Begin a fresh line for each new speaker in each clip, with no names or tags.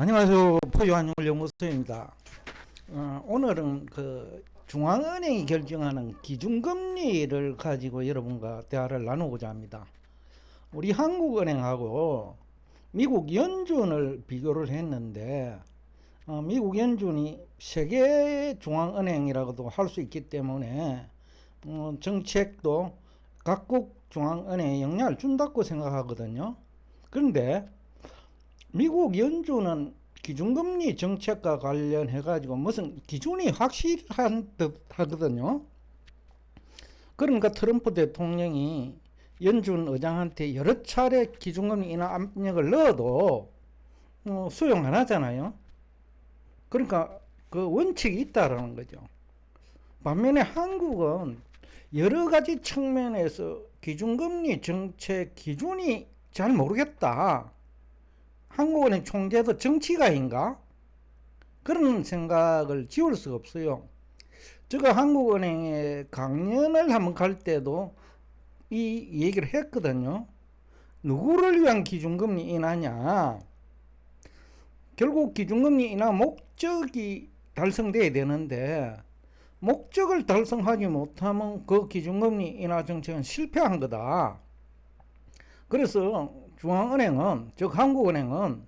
안녕하세요. 포유한율연구소입니다. 어, 오늘은 그 중앙은행이 결정하는 기준금리를 가지고 여러분과 대화를 나누고자 합니다. 우리 한국은행하고 미국 연준을 비교를 했는데 어, 미국 연준이 세계 중앙은행이라고도 할 수 있기 때문에 어, 정책도 각국 중앙은행에 영향을 준다고 생각하거든요. 그런데 미국 연준은 기준금리 정책과 관련해 가지고 무슨 기준이 확실한 듯 하거든요. 그러니까 트럼프 대통령이 연준 의장한테 여러 차례 기준금리 인하 압력을 넣어도 어, 수용 안 하잖아요. 그러니까 그 원칙이 있다라는 거죠. 반면에 한국은 여러 가지 측면에서 기준금리 정책 기준이 잘 모르겠다. 한국은행 총재도 정치가인가? 그런 생각을 지울 수가 없어요. 제가 한국은행에 강연을 한번 갈 때도 이 얘기를 했거든요. 누구를 위한 기준금리 인하냐? 결국 기준금리 인하 목적이 달성돼야 되는데 목적을 달성하지 못하면 그 기준금리 인하 정책은 실패한 거다. 그래서 중앙은행은 즉 한국은행은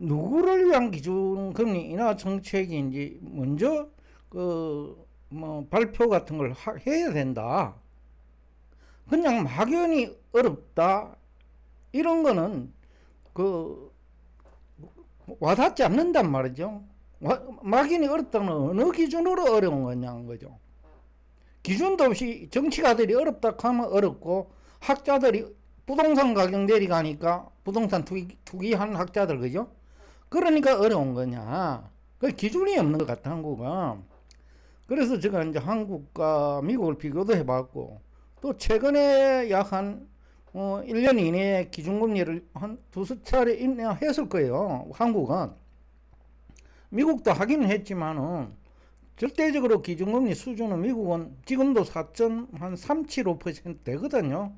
누구를 위한 기준 금리 인하 정책인지 먼저 그 뭐 발표 같은 걸 하, 해야 된다. 그냥 막연히 어렵다 이런 거는 그 와닿지 않는단 말이죠. 와, 막연히 어렵다는 어느 기준으로 어려운 거냐는 거죠. 기준도 없이 정치가들이 어렵다 하면 어렵고 학자들이 부동산 가격 내려가니까 부동산 투기, 투기한 학자들 그죠? 그러니까 어려운 거냐. 그 기준이 없는 것 같아 한국은. 그래서 제가 이제 한국과 미국을 비교도 해봤고 또 최근에 약한 어, 1년 이내에 기준금리를 한 두세 차례 인하했을 거예요. 한국은. 미국도 하기는 했지만은 절대적으로 기준금리 수준은 미국은 지금도 4.375% 되거든요.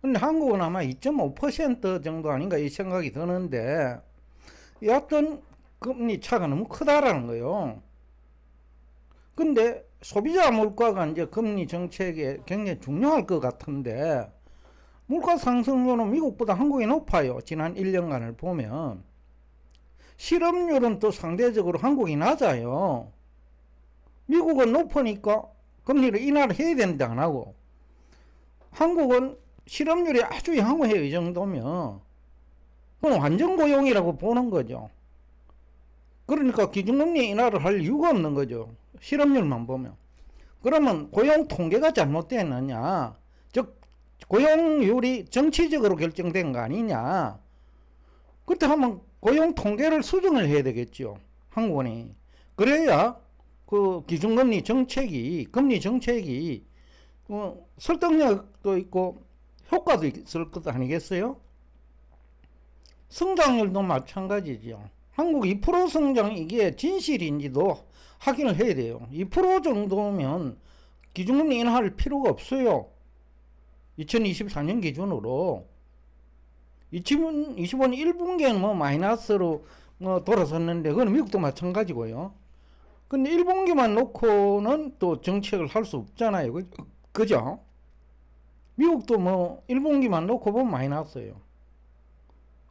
근데 한국은 아마 2.5% 정도 아닌가 이 생각이 드는데 여하튼 금리 차가 너무 크다라는 거예요. 근데 소비자 물가가 이제 금리 정책에 굉장히 중요할 것 같은데 물가 상승률은 미국보다 한국이 높아요. 지난 1년간을 보면. 실업률은 또 상대적으로 한국이 낮아요. 미국은 높으니까 금리를 인하를 해야 되는데 안 하고 한국은 실업률이 아주 양호해요. 이 정도면. 그건 완전 고용이라고 보는 거죠. 그러니까 기준금리 인하를 할 이유가 없는 거죠. 실업률만 보면. 그러면 고용 통계가 잘못됐느냐? 즉, 고용률이 정치적으로 결정된 거 아니냐? 그때 하면 고용 통계를 수정을 해야 되겠죠. 한국은이. 그래야 그 기준금리 정책이, 금리 정책이 어, 설득력도 있고 효과도 있을 것 아니겠어요? 성장률도 마찬가지죠. 한국 2% 성장 이게 진실인지도 확인을 해야 돼요. 2% 정도면 기준금리 인하할 필요가 없어요. 2024년 기준으로 2025년 1분기에는 뭐 마이너스로 뭐 돌아섰는데 그건 미국도 마찬가지고요. 근데 1분기만 놓고는 또 정책을 할 수 없잖아요. 그죠? 미국도 뭐 1분기만 놓고 보면 마이너스예요.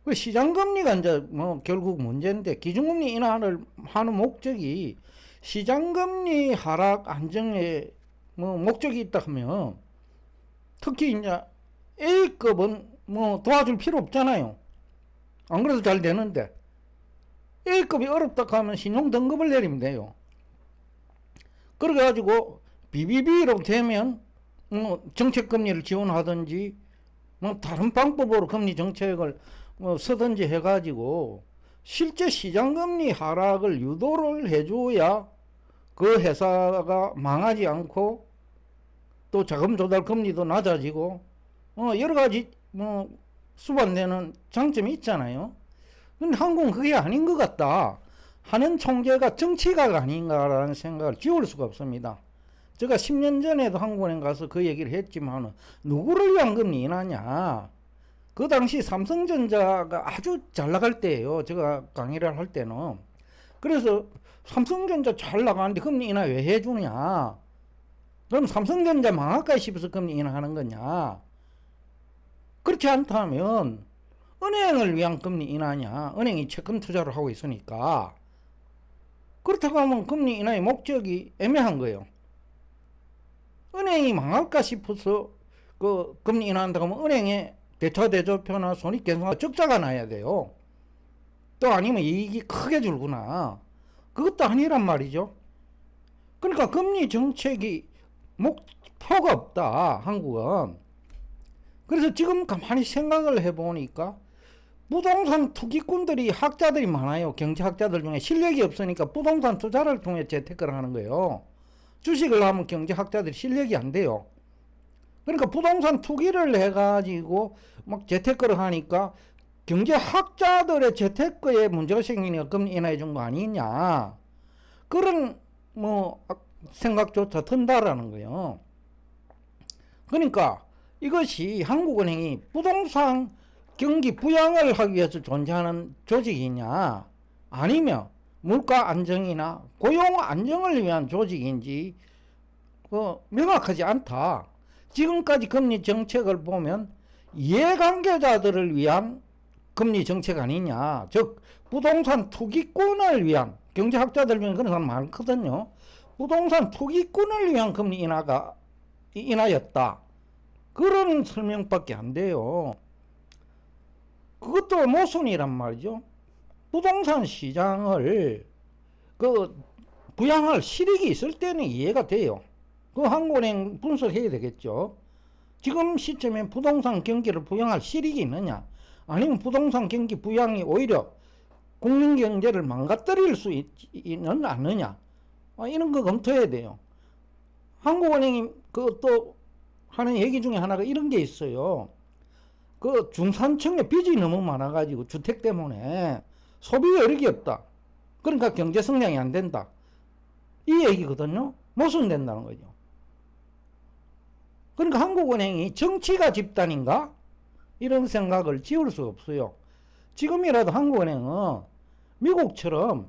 그 시장 금리가 이제 뭐 결국 문제인데 기준금리 인하를 하는 목적이 시장 금리 하락 안정에 뭐 목적이 있다 하면 특히 이제 A급은 뭐 도와줄 필요 없잖아요. 안 그래도 잘 되는데 A급이 어렵다 하면 신용 등급을 내리면 돼요. 그래 가지고 BBB로 되면 뭐 정책 금리를 지원하든지 뭐 다른 방법으로 금리 정책을 뭐 쓰든지 해가지고 실제 시장 금리 하락을 유도를 해줘야 그 회사가 망하지 않고 또 자금 조달 금리도 낮아지고 어 여러 가지 뭐 수반되는 장점이 있잖아요. 근데 한국은 그게 아닌 것 같다. 하는 총재가 정치가가 아닌가라는 생각을 지울 수가 없습니다. 제가 10년 전에도 한국은행 가서 그 얘기를 했지만 누구를 위한 금리 인하냐 그 당시 삼성전자가 아주 잘 나갈 때예요. 제가 강의를 할 때는. 그래서 삼성전자 잘 나가는데 금리 인하 왜 해주냐? 그럼 삼성전자 망할까 싶어서 금리 인하하는 거냐? 그렇지 않다면 은행을 위한 금리 인하냐? 은행이 채권 투자를 하고 있으니까 그렇다고 하면 금리 인하의 목적이 애매한 거예요. 은행이 망할까 싶어서 그 금리 인하한다고 하면 은행에 대차 대조표나 손익계산서 적자가 나야 돼요. 또 아니면 이익이 크게 줄구나. 그것도 아니란 말이죠. 그러니까 금리 정책이 목표가 없다. 한국은. 그래서 지금 가만히 생각을 해보니까 부동산 투기꾼들이 학자들이 많아요. 경제학자들 중에 실력이 없으니까 부동산 투자를 통해 재테크를 하는 거예요. 주식을 하면 경제학자들이 실력이 안 돼요. 그러니까 부동산 투기를 해가지고 막 재테크를 하니까 경제학자들의 재테크에 문제가 생기니까 금리 인하해 준 거 아니냐. 그런 뭐 생각조차 든다라는 거예요. 그러니까 이것이 한국은행이 부동산 경기 부양을 하기 위해서 존재하는 조직이냐 아니면 물가 안정이나 고용 안정을 위한 조직인지 그 명확하지 않다. 지금까지 금리 정책을 보면 이해관계자들을 위한 금리 정책 아니냐. 즉 부동산 투기꾼을 위한 경제학자들 중에 그런 사람 많거든요. 부동산 투기꾼을 위한 금리 인하가 인하였다. 그런 설명밖에 안 돼요. 그것도 모순이란 말이죠. 부동산 시장을 그 부양할 실익이 있을 때는 이해가 돼요. 그 한국은행 분석해야 되겠죠. 지금 시점에 부동산 경기를 부양할 실익이 있느냐? 아니면 부동산 경기 부양이 오히려 국민 경제를 망가뜨릴 수 있 는 않느냐? 아, 이런 거 검토해야 돼요. 한국은행이 그 또 하는 얘기 중에 하나가 이런 게 있어요. 그 중산층에 빚이 너무 많아가지고 주택 때문에 소비 여력이 없다. 그러니까 경제 성장이 안 된다. 이 얘기거든요. 모순된다는 거죠. 그러니까 한국은행이 정치가 집단인가? 이런 생각을 지울 수 없어요. 지금이라도 한국은행은 미국처럼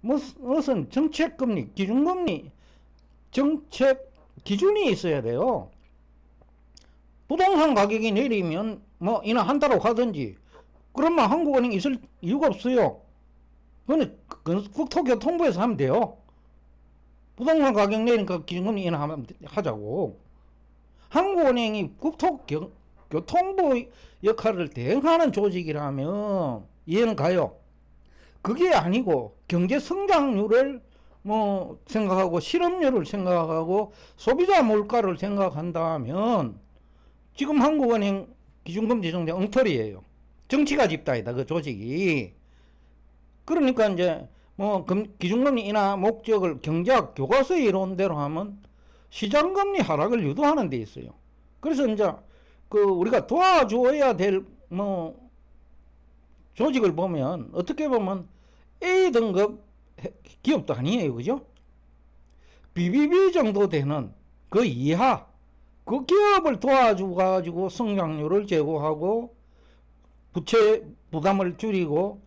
무슨 정책금리, 기준금리, 정책 기준이 있어야 돼요. 부동산 가격이 내리면 뭐 인하한다고 하든지 그러면 한국은행 있을 이유가 없어요. 그건 국토교통부에서 하면 돼요. 부동산 가격 내리니까 기준금리 인하하면 하자고. 한국은행이 국토교통부 역할을 대행하는 조직이라면 이해는 가요. 그게 아니고 경제 성장률을 뭐 생각하고 실업률을 생각하고 소비자 물가를 생각한다면 지금 한국은행 기준금리 정책 엉터리예요. 정치가 집단이다 그 조직이. 그러니까 이제 뭐 기준금리 인하 목적을 경제학 교과서의 이론대로 하면 시장금리 하락을 유도하는 데 있어요. 그래서 이제 그 우리가 도와줘야 될 뭐 조직을 보면 어떻게 보면 A 등급 기업도 아니에요. 그죠? BBB 정도 되는 그 이하 그 기업을 도와줘 가지고 성장률을 제고하고 부채 부담을 줄이고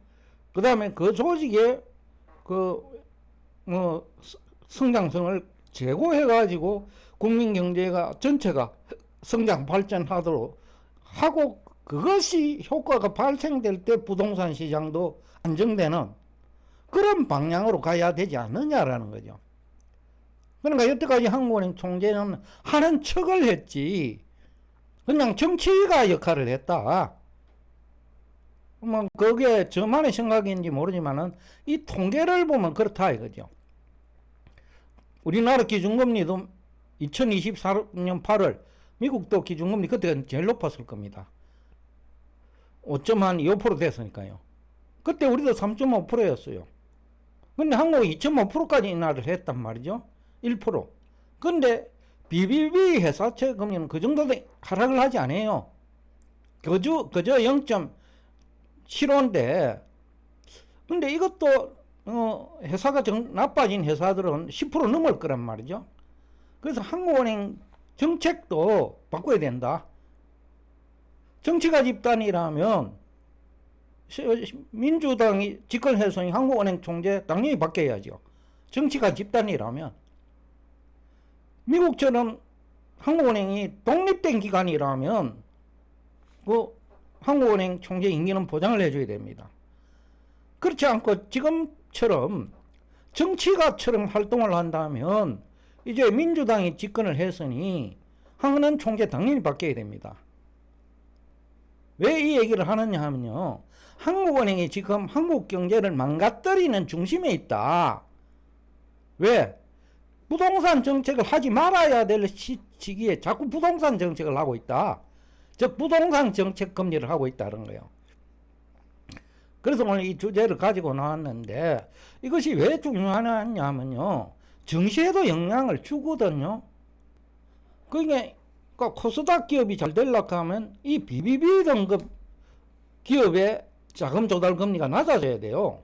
그 다음에 그 조직의 그뭐 성장성을 제고해 가지고 국민 경제가 전체가 성장 발전하도록 하고 그것이 효과가 발생될 때 부동산 시장도 안정되는 그런 방향으로 가야 되지 않느냐라는 거죠. 그러니까 여태까지 한국은행 총재는 하는 척을 했지 그냥 정치가 역할을 했다. 뭐 그게 저만의 생각인지 모르지만은 이 통계를 보면 그렇다 이거죠. 우리나라 기준금리도 2024년 8월 미국도 기준금리 그때가 제일 높았을 겁니다. 5.25% 됐으니까요. 그때 우리도 3.5%였어요. 근데 한국이 2.5%까지 인하를 했단 말이죠. 1%. 근데 BBB 회사채 금리는 그 정도도 하락을 하지 않아요. 그저, 그저 0.75인데, 근데 이것도, 어, 회사가 정, 나빠진 회사들은 10% 넘을 거란 말이죠. 그래서 한국은행 정책도 바꿔야 된다. 정치가 집단이라면 시- 민주당이 집권해서 한국은행 총재 당연히 바뀌어야죠. 정치가 집단이라면 미국처럼 한국은행이 독립된 기관이라면 그 한국은행 총재 임기는 보장을 해줘야 됩니다. 그렇지 않고 지금처럼 정치가처럼 활동을 한다면 이제 민주당이 집권을 했으니 한국은 총재 당연히 바뀌어야 됩니다. 왜 이 얘기를 하느냐 하면요. 한국은행이 지금 한국 경제를 망가뜨리는 중심에 있다. 왜? 부동산 정책을 하지 말아야 될 시, 시기에 자꾸 부동산 정책을 하고 있다. 즉 부동산 정책 금리를 하고 있다는 거예요. 그래서 오늘 이 주제를 가지고 나왔는데 이것이 왜 중요하냐면요. 증시에도 영향을 주거든요. 그러니까 코스닥 기업이 잘 되려고 하면 이 BBB 등급 기업의 자금 조달 금리가 낮아져야 돼요.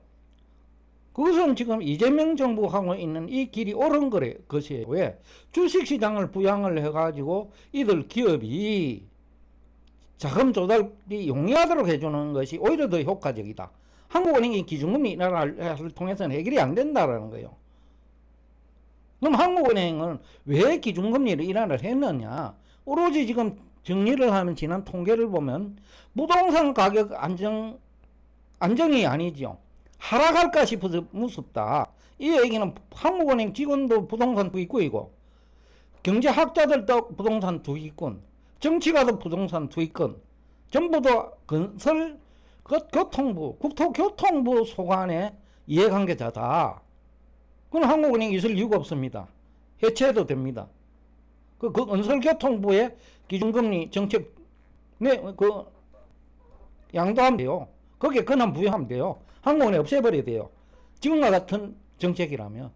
그것은 지금 이재명 정부 하고 있는 이 길이 옳은 거래, 것이에요. 왜? 주식시장을 부양을 해가지고 이들 기업이 자금 조달이 용이하도록 해주는 것이 오히려 더 효과적이다. 한국은행이 기준금리 인하를 통해서는 해결이 안 된다는 거예요. 그럼 한국은행은 왜 기준금리를 인하를 했느냐? 오로지 지금 정리를 하면 지난 통계를 보면 부동산 가격 안정, 안정이 아니죠. 하락할까 싶어서 무섭다. 이 얘기는 한국은행 직원도 부동산 투기꾼이고 경제학자들도 부동산 투기꾼 정치가도 부동산 전부 다 건설 교통부 국토교통부 소관의 이해관계자다. 그건 한국은행 있을 이유가 없습니다. 해체해도 됩니다. 그, 그 건설교통부의 기준금리 정책 네, 그 양도하면 돼요. 거기에 권한 부여하면 돼요. 한국은행 없애버려야 돼요. 지금과 같은 정책이라면.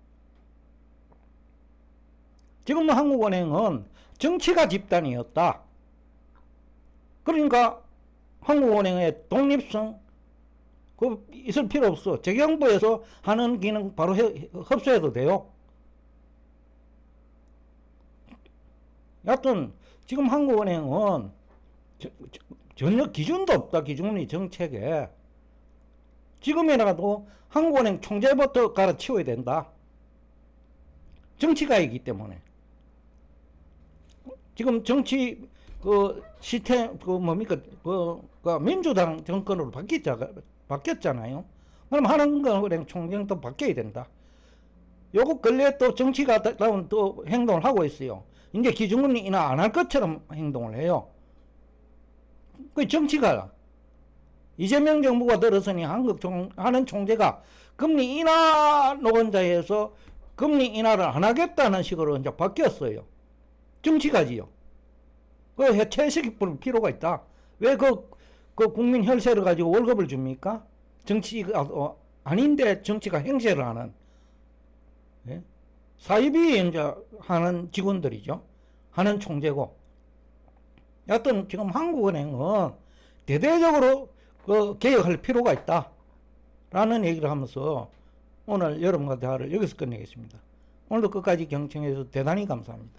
지금 한국은행은 정치가 집단이었다. 그러니까 한국은행의 독립성 그 있을 필요 없어. 재경부에서 하는 기능 바로 해, 흡수해도 돼요. 여하튼 지금 한국은행은 전혀 기준도 없다. 기준금리 정책에. 지금이라도 한국은행 총재부터 갈아치워야 된다. 정치가이기 때문에. 지금 정치 그 시스템 그 뭡니까 그, 그 민주당 정권으로 바뀌자 바뀌었잖아요. 그럼 한국은행 총재도 바뀌어야 된다. 요거 근래 또 정치가 다운 또 행동을 하고 있어요. 이제 기준금리 인하 안 할 것처럼 행동을 해요. 그 정치가 이재명 정부가 들어서니 한국 총, 하는 총재가 금리 인하 노원자에서 금리 인하를 안 하겠다는 식으로 이제 바뀌었어요. 정치가지요. 그 해체시킬 필요가 있다. 왜 그, 그 국민 혈세를 가지고 월급을 줍니까? 정치가, 어, 아닌데 정치가 행세를 하는, 예? 사입이 이제 하는 직원들이죠. 하는 총재고. 여하튼 지금 한국은행은 대대적으로 그 개혁할 필요가 있다. 라는 얘기를 하면서 오늘 여러분과 대화를 여기서 끝내겠습니다. 오늘도 끝까지 경청해주셔서 대단히 감사합니다.